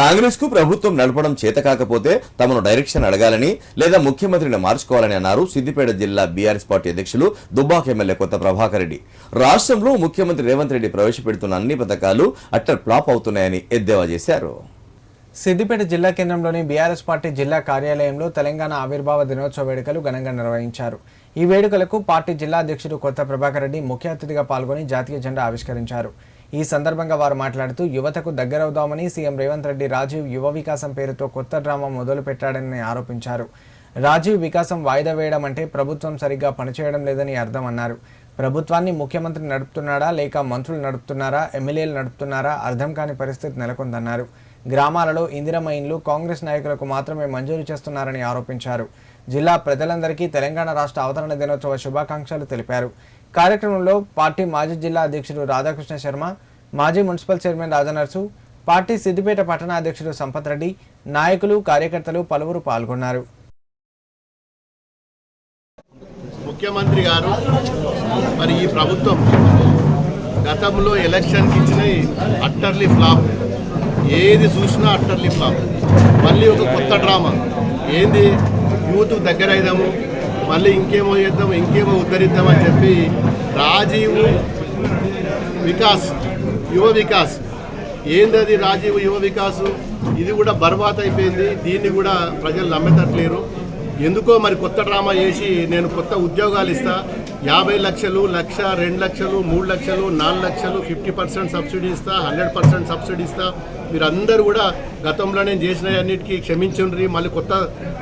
కాంగ్రెస్కు ప్రభుత్వం నడపడం చేత కాకపోతే తమను డైరెక్షన్ అడగాలని లేదా ముఖ్యమంత్రిని మార్చుకోవాలని అన్నారు సిద్దిపేట జిల్లా బీఆర్ఎస్ పార్టీ అధ్యక్షులు దుబ్బాక ఎమ్మెల్యే కొత్త ప్రభాకర్ రెడ్డి. రాష్ట్రంలో ముఖ్యమంత్రి రేవంత్ రెడ్డి ప్రవేశపెడుతున్న అన్ని పథకాలు అట్టర్ ఫ్లాప్ అవుతున్నాయని ఎద్దేవా చేశారు. సిద్దిపేట జిల్లా కేంద్రంలోని బీఆర్ఎస్ పార్టీ జిల్లా కార్యాలయంలో తెలంగాణ ఆవిర్భావ దినోత్సవ వేడుకలు ఘనంగా నిర్వహించారు. ఈ వేడుకలకు పార్టీ జిల్లా అధ్యక్షుడు కొత్త ప్రభాకర్ రెడ్డి ముఖ్య అతిథిగా పాల్గొని జాతీయ జెండా ఆవిష్కరించారు. ఈ సందర్భంగా వారు మాట్లాడుతూ యువతకు దగ్గరవుదామని సీఎం రేవంత్ రెడ్డి రాజీవ్ యువ వికాసం పేరుతో కొత్త డ్రామా మొదలు పెట్టాడని ఆరోపించారు. రాజీవ్ వికాసం వాయిదా వేయడం అంటే ప్రభుత్వం సరిగ్గా పనిచేయడం లేదని అర్థం అన్నారు. ప్రభుత్వాన్ని ముఖ్యమంత్రి నడుపుతున్నాడా లేక మంత్రులు నడుపుతున్నారా ఎమ్మెల్యేలు నడుపుతున్నారా అర్థం కాని పరిస్థితి నెలకొందన్నారు. గ్రామాలలో ఇందిరమ్మ ఇండ్లు కాంగ్రెస్ నాయకులకు మాత్రమే మంజూరు చేస్తున్నారని ఆరోపించారు. జిల్లా ప్రజలందరికీ తెలంగాణ రాష్ట్ర అవతరణ దినోత్సవ శుభాకాంక్షలు తెలిపారు. కార్యక్రమంలో పార్టీ మాజీ జిల్లా అధ్యక్షుడు రాధాకృష్ణ శర్మ మాజీ municipal chairman Rajanarsu party Siddipet పట్టణ అధ్యక్షుడు సంపత్ రెడ్డి నాయకులు కార్యకర్తలు పలువురు పాల్గొన్నారు. ముఖ్యమంత్రి గారు మరి ఈ ప్రభుత్వం గతంలో ఎలక్షన్కి ఇచ్చిన అట్టర్లీ ఫ్లాప్ ఏది చూసినా అట్టర్లీ ఫ్లాప్. మళ్ళీ ఒక కొత్త డ్రామా. ఏంది? యూత్ దగ్గర అయిదాము మళ్ళీ ఇంకేమో చేద్దాం ఇంకేమో ఉద్ధరిద్దామని చెప్పి రాజీవ్ వికాస్ యువ వికాస్. ఏందది రాజీవ్ యువ వికాసు? ఇది కూడా బర్బాత్ అయిపోయింది. దీన్ని కూడా ప్రజలు నమ్మేటట్లేరు. ఎందుకో మరి కొత్త డ్రామా చేసి నేను కొత్త ఉద్యోగాలు ఇస్తా. యాభై లక్షలు లక్ష రెండు లక్షలు మూడు లక్షలు నాలుగు లక్షలు ఫిఫ్టీ పర్సెంట్ సబ్సిడీ ఇస్తా హండ్రెడ్ పర్సెంట్ సబ్సిడీ ఇస్తా. మీరందరూ కూడా గతంలో నేను చేసిన అన్నిటికీ క్షమించుండ్రి మళ్ళీ కొత్త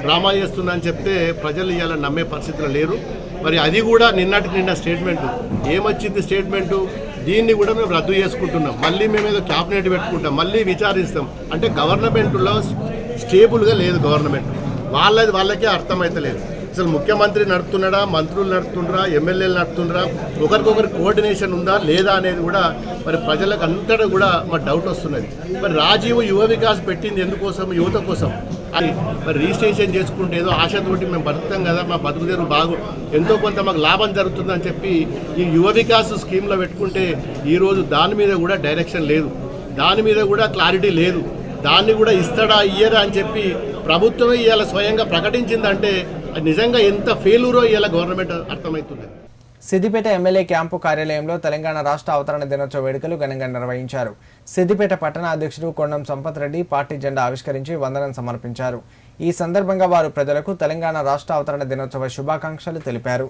డ్రామా చేస్తున్నా అని చెప్తే ప్రజలు ఇవాళ నమ్మే పరిస్థితిలో లేరు. మరి అది కూడా నిన్నటికి నిన్న స్టేట్మెంటు. ఏమొచ్చింది స్టేట్మెంటు? దీన్ని కూడా మేము రద్దు చేసుకుంటున్నాం. మళ్ళీ మేము ఏదో క్యాబినెట్ పెట్టుకుంటాం. మళ్ళీ విచారిస్తాం. అంటే గవర్నమెంట్లో స్టేబుల్గా లేదు గవర్నమెంట్. వాళ్ళది వాళ్ళకే అర్థమైతలేదు. అసలు ముఖ్యమంత్రి నడుపుతున్నాడా మంత్రులు నడుపుతుండ్రా ఎమ్మెల్యేలు నడుపుతుండ్రా? ఒకరికొకరి కోఆర్డినేషన్ ఉందా లేదా అనేది కూడా మరి ప్రజలకు అంతటా కూడా మరి డౌట్ వస్తున్నది. మరి రాజీవ్ యువ వికాస్ పెట్టింది ఎందుకోసం? యువత కోసం. అది మరి రిజిస్ట్రేషన్ చేసుకుంటే ఏదో ఆశతోటి మేము బతుకుతాం కదా మా బతుకుదేరు బాగు. ఎంతో కొంత మాకు లాభం జరుగుతుందని చెప్పి ఈ యువ వికాస్ స్కీమ్లో పెట్టుకుంటే ఈరోజు దాని మీద కూడా డైరెక్షన్ లేదు. దాని మీద కూడా క్లారిటీ లేదు. దాన్ని కూడా ఇస్తాడా ఇయ్యరా అని చెప్పి ప్రభుత్వమే ఇవాళ స్వయంగా ప్రకటించిందంటే నిజంగా ఎంత ఫెయిలూరో ఇలా గవర్నమెంట్ అర్థమవుతుంది సిద్దిపేట ఎమ్మెల్యే క్యాంపు కార్యాలయంలో తెలంగాణ రాష్ట్ర అవతరణ దినోత్సవ వేడుకలు ఘనంగా నిర్వహించారు. సిద్దిపేట పట్టణ అధ్యక్షుడు కొండం సంపత్ రెడ్డి పార్టీ జెండా ఆవిష్కరించి వందనం సమర్పించారు. ఈ సందర్భంగా వారు ప్రజలకు తెలంగాణ రాష్ట్ర అవతరణ దినోత్సవ శుభాకాంక్షలు తెలిపారు.